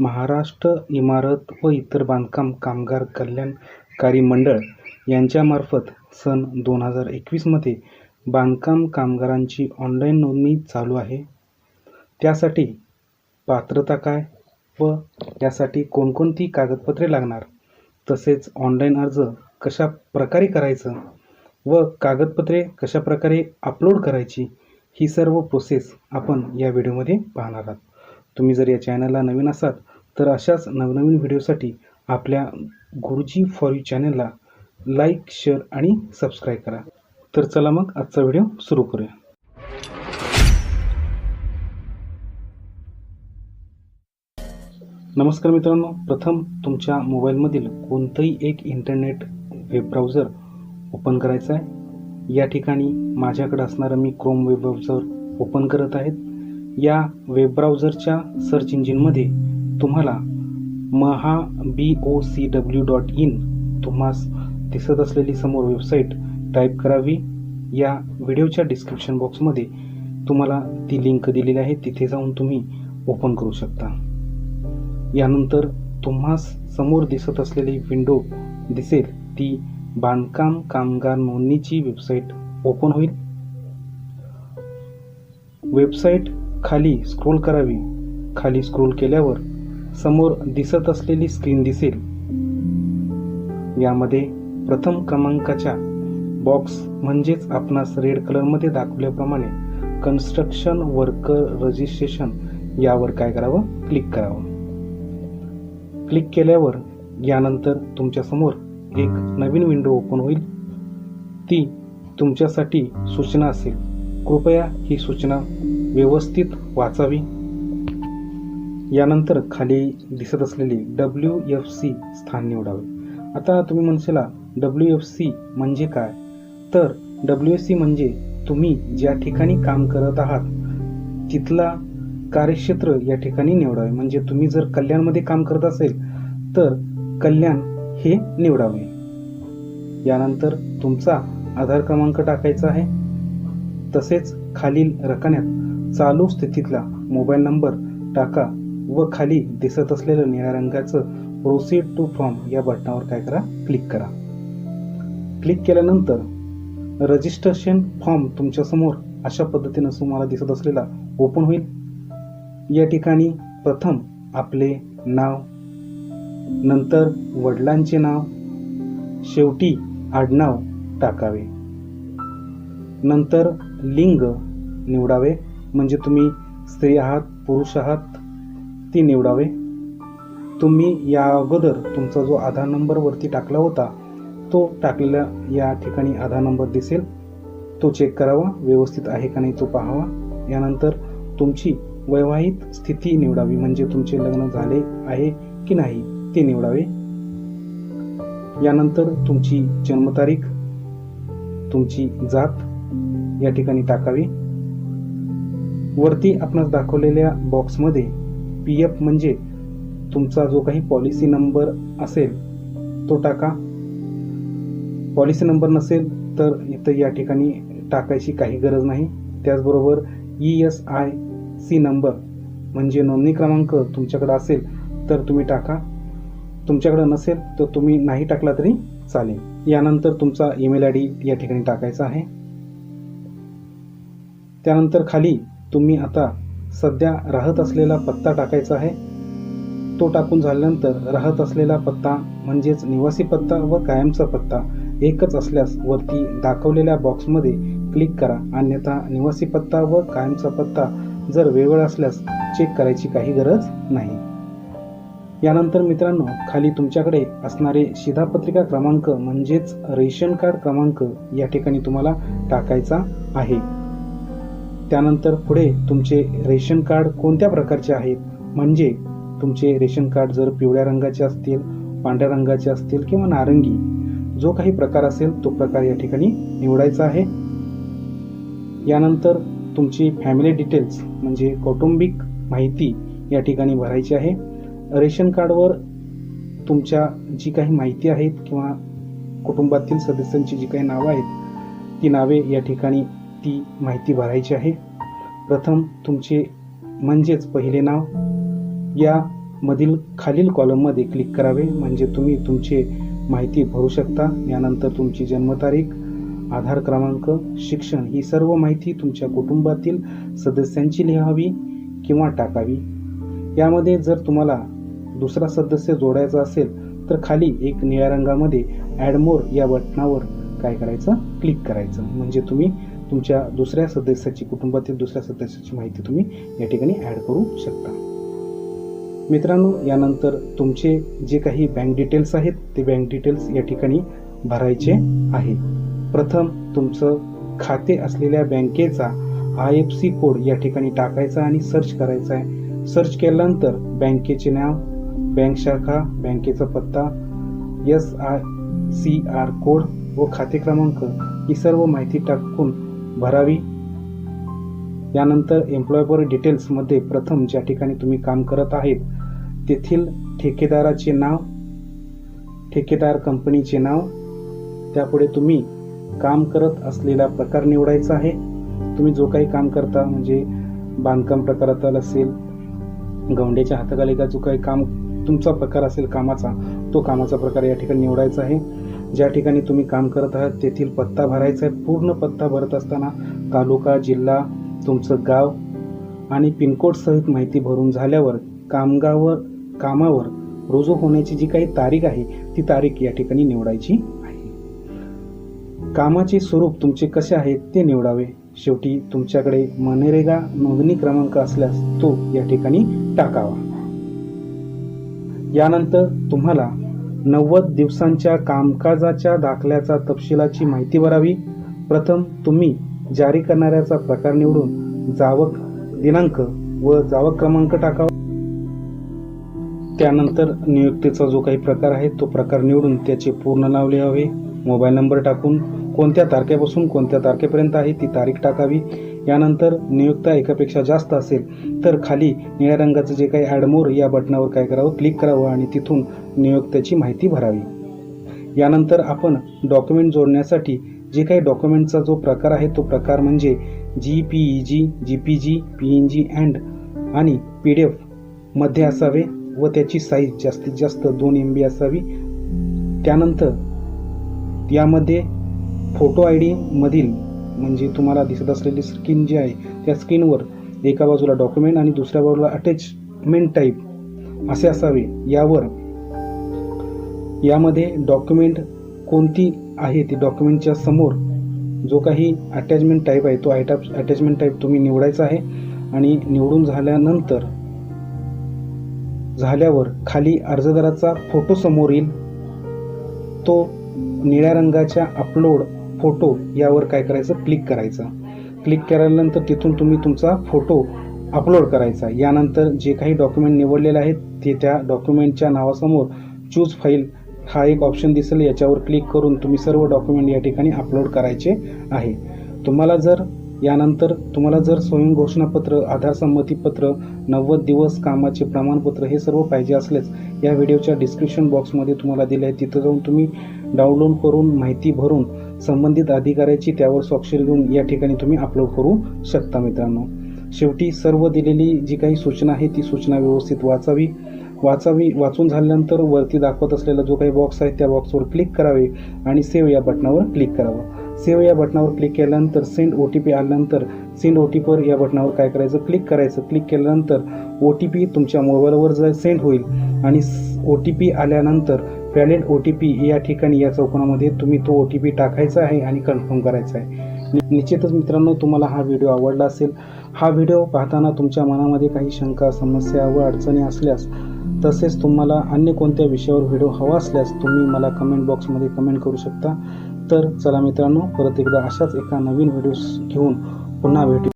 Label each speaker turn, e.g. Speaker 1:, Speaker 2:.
Speaker 1: महाराष्ट्र इमारत व इतर बांधकाम कामगार कल्याणकारी मंडळ यांच्यामार्फत सन दोन हजार एकवीसमध्ये बांधकाम कामगारांची ऑनलाईन नोंदणी चालू आहे. त्यासाठी पात्रता काय व त्यासाठी कोणकोणती कागदपत्रे लागणार? तसेच ऑनलाईन अर्ज कशा प्रकारे करायचं व कागदपत्रे कशा प्रकारे अपलोड करायची ही सर्व प्रोसेस आपण या व्हिडिओमध्ये पाहणार आहात. तुम्ही जर या चॅनलला नवीन असाल तर अशाच नवनवीन व्हिडिओसाठी आपल्या गुरुजी फॉर यू चॅनलला लाईक शेअर आणि सबस्क्राईब करा. तर चला मग आजचा व्हिडिओ सुरू करूया. नमस्कार मित्रांनो. प्रथम तुमच्या मोबाईलमधील कोणतंही एक इंटरनेट वेब ब्राउझर ओपन करायचं आहे. या ठिकाणी माझ्याकडे असणारं मी क्रोम वेब ब्राउझर ओपन करत आहेत. या वेब ब्राउझरच्या सर्च इंजिनमध्ये तुम्हाला Maha B O C W dot in तुम्हास दिसत असलेली समोर वेबसाईट टाईप करावी. या व्हिडिओच्या डिस्क्रिप्शन बॉक्समध्ये तुम्हाला ती लिंक दिलेली आहे. तिथे जाऊन तुम्ही ओपन करू शकता. यानंतर तुम्हास समोर दिसत असलेली विंडो दिसेल. ती बांधकाम कामगार नोंदणीची वेबसाईट ओपन होईल. वेबसाईट खाली स्क्रोल करावी. खाली स्क्रोल केल्यावर समोर दिसत असलेली स्क्रीन दिसेल. यामध्ये प्रथम क्रमांकाच्या बॉक्स म्हणजेच आपणास रेड कलरमध्ये दाखवल्याप्रमाणे कन्स्ट्रक्शन वर्कर रजिस्ट्रेशन यावर काय करावं? क्लिक करावं. क्लिक केल्यावर यानंतर तुमच्यासमोर एक नवीन विंडो ओपन होईल. ती तुमच्यासाठी सूचना असेल. कृपया ही सूचना व्यवस्थित वाचावी. यानंतर खाली दिसत असलेली डब्ल्यू एफ सी स्थान निवडावे. आता तुम्ही म्हणशाला डब्ल्यू एफ सी म्हणजे काय? तर डब्ल्यू एफ सी म्हणजे तुम्ही ज्या ठिकाणी काम करत आहात तिथला कार्यक्षेत्र या ठिकाणी निवडावे. म्हणजे तुम्ही जर कल्याणमध्ये काम करत असेल तर कल्याण हे निवडावे. यानंतर तुमचा आधार क्रमांक टाकायचा आहे. तसेच खालील रकान्यात चालू स्थितीतला मोबाईल नंबर टाका. व खाली दिसत असलेलं निळ्या रंगाचं प्रोसीड टू फॉर्म या बटनावर काय करा? क्लिक करा. क्लिक केल्यानंतर रजिस्ट्रेशन फॉर्म तुमच्यासमोर अशा पद्धतीनं तुम्हाला दिसत असलेला ओपन होईल. या ठिकाणी प्रथम आपले नाव नंतर वडिलांचे नाव शेवटी आडनाव टाकावे. नंतर लिंग निवडावे. म्हणजे तुम्ही स्त्री आहात पुरुष आहात ती निवडावे? तुम्ही या अगोदर तुमचा जो आधार नंबर वरती टाकला होता तो टाकलेला या ठिकाणी आधार नंबर दिसेल. तो चेक करावा व्यवस्थित आहे का नाही तो पाहावा. यानंतर तुमची वैवाहिक स्थिती निवडावी म्हणजे तुमचे लग्न झाले आहे की नाही ते निवडावे. यानंतर तुमची जन्मतारीख तुमची जात या ठिकाणी टाकावी. वरती आपणास दाखवलेल्या बॉक्समध्ये पी एफ म्हणजे तुमचा जो काही पॉलिसी नंबर असेल तो टाका. पॉलिसी नंबर नसेल तर इथं या ठिकाणी टाकायची काही गरज नाही. त्याचबरोबर E S I C number म्हणजे नोंदणी क्रमांक तुमच्याकडे असेल तर तुम्ही टाका. तुमच्याकडे नसेल तर तुम्ही नाही टाकला तरी चालेल. यानंतर तुमचा ईमेल आय डी या ठिकाणी टाकायचा आहे. त्यानंतर खाली तुम्ही आता सध्या राहत असलेला पत्ता टाकायचा आहे. तो टाकून झाल्यानंतर राहत असलेला पत्ता म्हणजेच निवासी पत्ता व कायमचा पत्ता एकच असल्यास वरती दाखवलेल्या बॉक्समध्ये क्लिक करा. अन्यथा निवासी पत्ता व कायमचा पत्ता जर वेगळा असल्यास चेक करायची काही गरज नाही. यानंतर मित्रांनो खाली तुमच्याकडे असणारे शिधापत्रिका क्रमांक म्हणजेच रेशन कार्ड क्रमांक या ठिकाणी तुम्हाला टाकायचा आहे. त्यानंतर पुढे तुमचे रेशन कार्ड कोणत्या प्रकारचे आहेत? म्हणजे तुमचे रेशन कार्ड जर पिवळ्या रंगाचे असतील पांढऱ्या रंगाचे असतील किंवा नारंगी जो काही प्रकार असेल तो प्रकार या ठिकाणी निवडायचा आहे. यानंतर तुमची फॅमिली डिटेल्स म्हणजे कौटुंबिक माहिती या ठिकाणी भरायची आहे. रेशन कार्डवर तुमच्या जी काही माहिती आहेत किंवा कुटुंबातील सदस्यांची जी काही नावं आहेत ती नावे या ठिकाणी ती माहिती भरायची आहे. प्रथम तुमचे म्हणजेच पहिले नाव. या मधील खालील कॉलममध्ये क्लिक करावे. म्हणजे तुम्ही तुमची माहिती भरू शकता. यानंतर तुमची जन्मतारीख आधार क्रमांक शिक्षण ही सर्व माहिती तुमच्या कुटुंबातील सदस्यांची लिहावी किंवा टाकावी. यामध्ये जर तुम्हाला दुसरा सदस्य जोडायचा असेल तर खाली एक निळ्या रंगामध्ये ॲड मोर या बटनावर काय करायचं? क्लिक करायचं. म्हणजे तुम्ही तुमच्या दुसऱ्या सदस्याची कुटुंबातील दुसऱ्या सदस्याची माहिती तुम्ही या ठिकाणी ॲड करू शकता. मित्रांनो यानंतर तुमचे जे काही बँक डिटेल्स आहेत ते बँक डिटेल्स या ठिकाणी भरायचे आहे प्रथम तुमचं खाते असलेल्या बँकेचा आय एफ सी कोड या ठिकाणी टाकायचा आणि सर्च करायचा आहे. सर्च केल्यानंतर बँकेचे नाव बँक शाखा बँकेचा पत्ता S I C R code व खाते क्रमांक ही सर्व माहिती टाकून भरावी. यानंतर एम्प्लॉयबर डिटेल्समध्ये प्रथम ज्या ठिकाणी तुम्ही काम करत आहेत तेथील ठेकेदाराचे नाव ठेकेदार कंपनीचे नाव त्यापुढे तुम्ही काम करत असलेला प्रकार निवडायचा आहे. तुम्ही जो काही काम करता म्हणजे बांधकाम प्रकारातील असेल गवंड्याच्या हाताखाली का जो काही काम तुमचा प्रकार असेल कामाचा तो कामाचा प्रकार या ठिकाणी निवडायचा आहे. ज्या ठिकाणी तुम्ही काम करत आहात तेथील पत्ता भरायचा आहे. पूर्ण पत्ता भरत असताना तालुका जिल्हा तुमचं गाव आणि पिनकोड सहित माहिती भरून झाल्यावर कामगावर कामावर रुजू होण्याची जी काही तारीख आहे ती तारीख या ठिकाणी निवडायची आहे. कामाचे स्वरूप तुमचे कसे आहे ते निवडावे. शेवटी तुमच्याकडे मनरेगा नोंदणी क्रमांक असल्यास तो या ठिकाणी टाकावा. यानंतर तुम्हाला नव्वद दिवसांच्या कामकाजाच्या दाखल्याचा तपशिलाची माहिती भरावी. प्रथम तुम्ही जारी करणाऱ्याचा प्रकार निवडून जावक दिनांक व जावक क्रमांक टाकावा. त्यानंतर नियुक्तीचा जो काही प्रकार आहे तो प्रकार निवडून त्याचे पूर्ण नाव लिहावे. मोबाईल नंबर टाकून कोणत्या तारखेपासून कोणत्या तारखेपर्यंत आहे ती तारीख टाकावी. यानंतर नियुक्ता एकापेक्षा जास्त असेल तर खाली निळ्या रंगाचं जे काही ॲडमोर या बटनावर काय करावं क्लिक करावं आणि तिथून नियुक्त्याची माहिती भरावी. यानंतर आपण डॉक्युमेंट जोडण्यासाठी जे काही डॉक्युमेंटचा जो प्रकार आहे तो प्रकार म्हणजे J P E G J P G P N G and आणि पी डी एफमध्ये असावे व त्याची साईज जास्तीत जास्त दोन एम बी असावी. त्यानंतर यामध्ये फोटो आय डीमधील म्हणजे तुम्हाला दिसत असलेली स्किन जी आहे त्या स्किनवर एका बाजूला डॉक्युमेंट आणि दुसऱ्या बाजूला अटॅचमेंट टाईप असे असावे. यावर यामध्ये डॉक्युमेंट कोणती आहे ती डॉक्युमेंटच्या समोर जो काही अटॅचमेंट टाईप आहे तो आयटॅप अटॅचमेंट टाईप तुम्ही निवडायचा आहे आणि निवडून झाल्यानंतर झाल्यावर खाली अर्जदाराचा फोटो समोर येईल. तो निळ्या रंगाच्या अपलोड फोटो यावर काय करायचं? क्लिक करायचं. क्लिक केल्यानंतर तिथून तुम्ही तुमचा फोटो अपलोड करायचा. यानंतर जे काही डॉक्युमेंट निवडलेले आहेत ते त्या डॉक्युमेंटच्या नावासमोर चूज फाईल हा एक ऑप्शन दिसेल. याच्यावर क्लिक करून तुम्ही सर्व डॉक्युमेंट या ठिकाणी अपलोड करायचे आहे. तुम्हाला जर यानंतर तुम्हाला जर स्वयं घोषणापत्र आधार संमतीपत्र नव्वद दिवस कामाचे प्रमाणपत्र हे सर्व पाहिजे असल्यास या व्हिडिओच्या डिस्क्रिप्शन बॉक्समध्ये तुम्हाला दिले आहे. तिथं जाऊन तुम्ही डाउनलोड करून माहिती भरून संबंधित अधिकाऱ्याची त्यावर स्वाक्षरी घेऊन या ठिकाणी तुम्ही अपलोड करू शकता मित्रांनो. शेवटी सर्व दिलेली जी काही सूचना आहे ती सूचना व्यवस्थित वाचावी. वाचावी वाचून झाल्यानंतर वरती दाखवत असलेला जो काही बॉक्स आहे त्या बॉक्सवर क्लिक करावे आणि सेव्ह या बटनावर क्लिक करावं. सेव्ह या बटनावर क्लिक केल्यानंतर सेंड ओ टी पी आल्यानंतर सेंड ओ टी पीवर या बटनावर काय करायचं? क्लिक करायचं. क्लिक केल्यानंतर ओ टी पी तुमच्या मोबाईलवर जर सेंड होईल आणि ओ टी पी आल्यानंतर व्हॅलिड ओ टी पी या ठिकाणी या चौकोनामध्ये तुम्ही तो ओ टी पी टाकायचा आहे आणि कन्फर्म करायचा आहे. नि- निश्चितच मित्रांनो तुम्हाला हा व्हिडिओ आवडला असेल. हा व्हिडिओ पाहताना तुमच्या मनामध्ये काही शंका समस्या व अडचणी असल्यास तसेच तुम्हाला अन्य कोणत्या विषयावर व्हिडिओ हवा असल्यास तुम्ही मला कमेंट बॉक्समध्ये कमेंट करू शकता. तर चला मित्रांनो परत एकदा अशाच एका नवीन व्हिडिओ घेऊन पुन्हा भेटू.